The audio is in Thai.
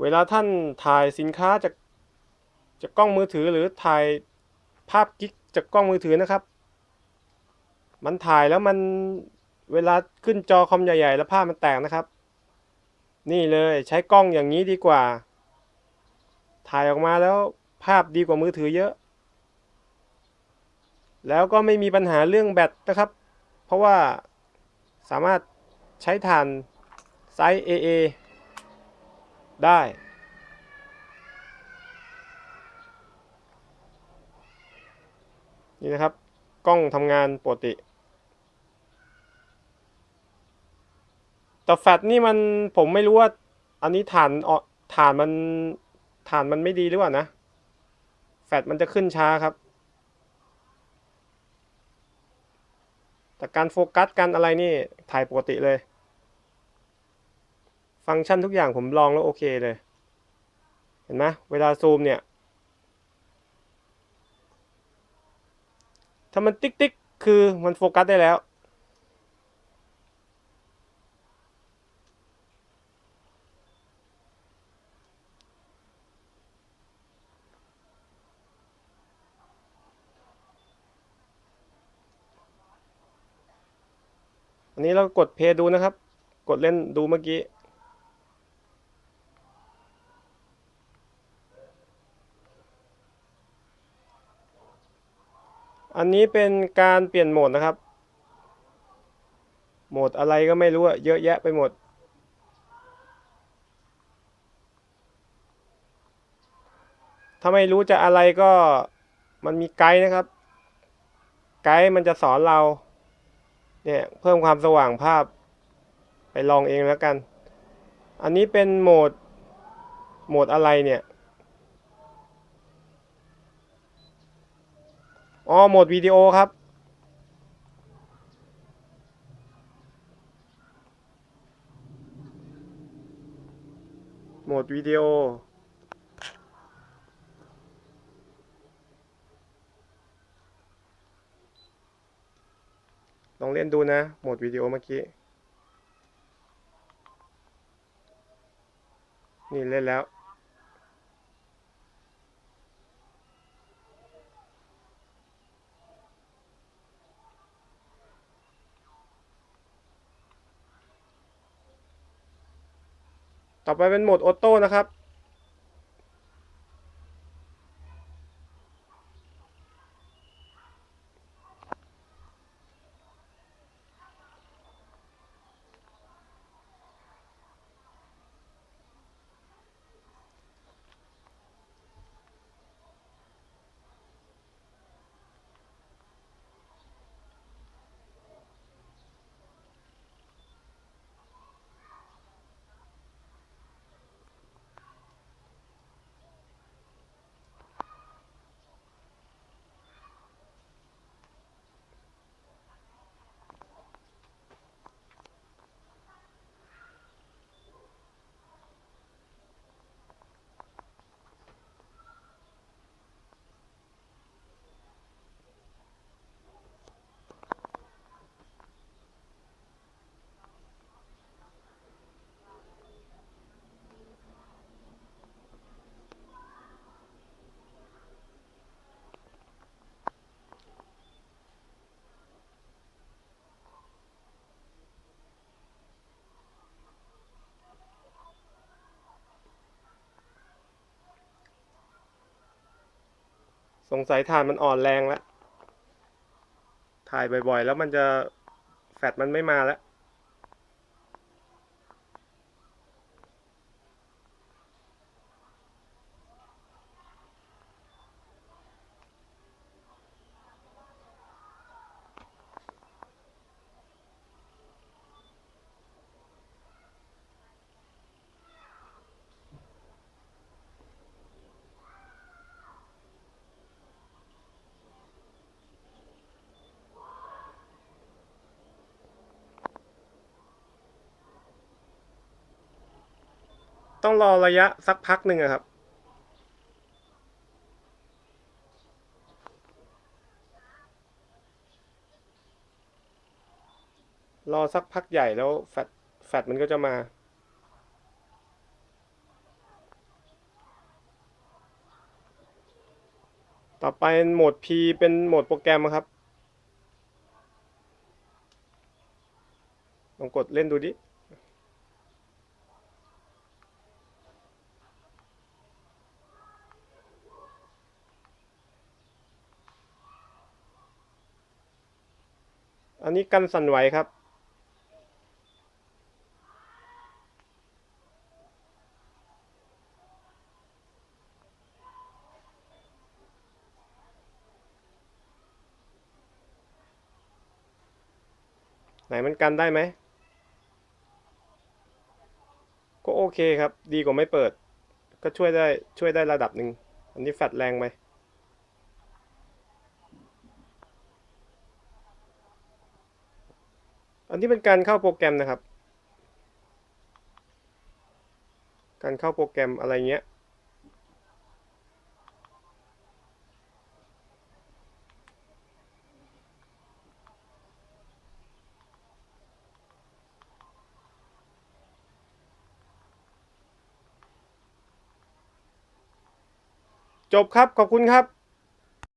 เวลาท่านถ่ายสินค้าจากจากกล้องมือถือหรือถ่ายภาพกิ๊กจากกล้องมือถือนะครับ มันถ่ายแล้วมันเวลาขึ้นจอคอมใหญ่ ๆ แล้วภาพมันแตกนะครับ นี่เลยใช้กล้องอย่างนี้ดีกว่า ถ่ายออกมาแล้วภาพดีกว่ามือถือเยอะ แล้วก็ไม่มีปัญหาเรื่องแบตนะครับ เพราะว่าสามารถใช้ถ่านไซส์ AA ได้ นี่นะครับ กล้องทำงานปกติ แต่แฟลชนี่มันผมไม่รู้ว่า อันนี้ฐานออฐานมันฐานมันไม่ดีหรือเปล่านะ แฟลชมันจะขึ้นช้าครับแต่การโฟกัสการอะไรนี่ถ่ายปกติเลย ฟังก์ชันทุกอย่างผมลองแล้วโอเคเลย เห็นไหมเวลาซูมเนี่ย ถ้ามันติ๊กติ๊กคือมันโฟกัสได้แล้ว อันนี้เรากดเพย์ดูนะครับ กดเล่นดูเมื่อกี้ อันนี้เป็นการเปลี่ยนโหมดนะครับ โหมดอะไรก็ไม่รู้อะเยอะแยะไปหมด ถ้าไม่รู้จะอะไรก็มันมีไกด์นะครับ ไกด์มันจะสอนเรา เนี่ยเพิ่มความสว่างภาพ ไปลองเองแล้วกัน อันนี้เป็นโหมด โหมดอะไรเนี่ย อ๋อโหมดวิดีโอครับ โหมดวิดีโอ ลองเล่นดูนะ โหมดวิดีโอเมื่อกี้ นี่เล่นแล้ว ต่อไปเป็นโหมดออโต้นะครับ งสัยถ่านมันอ่อนแรงแล้ว ถ่ายบ่อยๆ แล้วมันจะแฟตมันไม่มาแล้ว ต้องรอระยะสักพักหนึ่งครับ รอสักพักใหญ่แล้วแฟดแฟตมันก็จะมาต่อไปโหมด P เป็นโหมดโปรแกรมครับ ลองกดเล่นดูดิ อันนี้กันสั่นไหวครับ ไหนมันกันได้ไหม ก็โอเคครับ ดีกว่าไม่เปิด ก็ช่วยได้ช่วยได้ระดับหนึ่ง อันนี้แฟลชแรงไหม อันนี้เป็นการเข้าโปรแกรมนะครับ การเข้าโปรแกรมอะไรเงี้ย จบครับ ขอบคุณครับ